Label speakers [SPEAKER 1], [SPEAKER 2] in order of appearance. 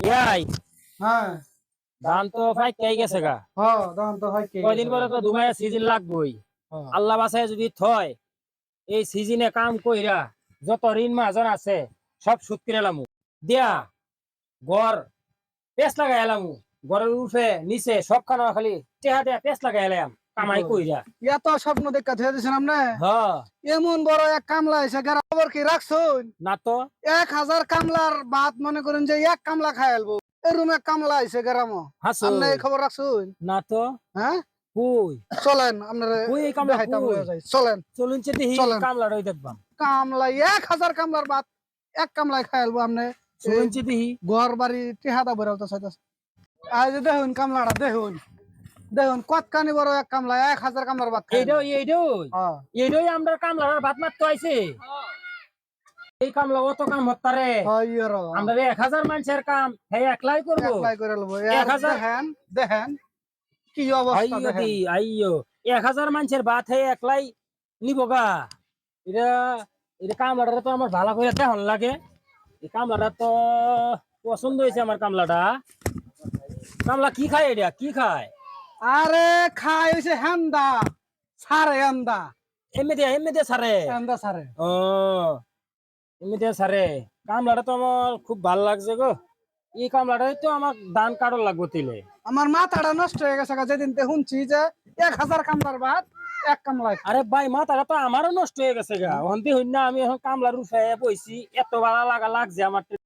[SPEAKER 1] ইয়াই।
[SPEAKER 2] হ্যাঁ।
[SPEAKER 1] ধান তো গেছে গা।
[SPEAKER 2] হ্যাঁ তো হয় কি
[SPEAKER 1] কয়দিন পরে তো দুমাইয়া সিজন লাগবই। আল্লাহ বাসায় যদি থয় এই সিজনে কাম কইরা যত ঋণ আছে সব সুদ দিয়া পেস লাগাই এলামু গড়ের উঠে নিচে সব খানা খালি টেহা দেয়া পেস লাগাই এলাম কামাই কইরা।
[SPEAKER 2] এত স্বপ্ন দেখা ধুয়ে দিছেন আপনি
[SPEAKER 1] হ
[SPEAKER 2] এমন বড় এক কামলা এসে খবর কি রাখছুন?
[SPEAKER 1] না তো।
[SPEAKER 2] এক হাজার কামলার ভাত মনে করেন যে এক কামলা খাই আলবো এক কামলা আইসে গ্রাম আপনি এই খবর রাখছুন?
[SPEAKER 1] না তো।
[SPEAKER 2] হ্যাঁ?
[SPEAKER 1] কই?
[SPEAKER 2] চলেন আপনার
[SPEAKER 1] কই এই কামলা? কই?
[SPEAKER 2] চলেন।
[SPEAKER 1] চলুন চে দেখি
[SPEAKER 2] চলেন।
[SPEAKER 1] কামলা রই দেখবাম।
[SPEAKER 2] কামলা এক হাজার কামলার ভাত এক কামলায় খাই আলবো আপনি।
[SPEAKER 1] চলুন চে দেখি।
[SPEAKER 2] ঘর বাড়ি টেহাদা বেরোতে চাইতেছে। আজ দেখুন কামলাটা দেখুন। দেখুন কতখানি বড় এক কামলা এক হাজার কামলার ভাত খাই
[SPEAKER 1] এইটাই এইটাই
[SPEAKER 2] হ্যাঁ।
[SPEAKER 1] আমরা কামলার ভাত মারতে আইছে এই কামলা অত কাম হত্তারে
[SPEAKER 2] হয়
[SPEAKER 1] আমরা এক হাজার মানুষের কাম হ্যাঁ একলাই করব? এক হাজার-
[SPEAKER 2] দেখেন দেখেন কি অবস্থা
[SPEAKER 1] আইয়ো এক হাজার মানুষের ভাত হ্যাঁ একলাই নিব গা। এটা এটা কামলাটা তো আমার ভালো করে দেহন লাগে। এই কামলাটা তো পছন্দ হয়েছে আমার কামলাটা। কামলা কি খায় এটা? কি খায়?
[SPEAKER 2] আরে খাই হইছে হেন্দা সারে হেন্দা।
[SPEAKER 1] এমনি দিয়ে এমনি দিয়ে সারে।
[SPEAKER 2] হেন্দা সারে।
[SPEAKER 1] ও এমনি দিয়ে সারে। কামলাটা তো আমার খুব ভালো লাগছে গো। এই কামলাটাই তো আমার দান কাটর লাগবো তিলে।
[SPEAKER 2] আমার মাথাটা নষ্ট হয়ে গেছে গা, যেদিন তে শুনছি যে এক হাজার কামলার ভাত এক কামলায় খায়।
[SPEAKER 1] আরে ভাই মাথাটা তো আমারও নষ্ট হয়ে গেছে গা। অন্তি হইন না আমি এখন কামলার উঠে বইছি। এত ভালো লাগা লাগছে আমার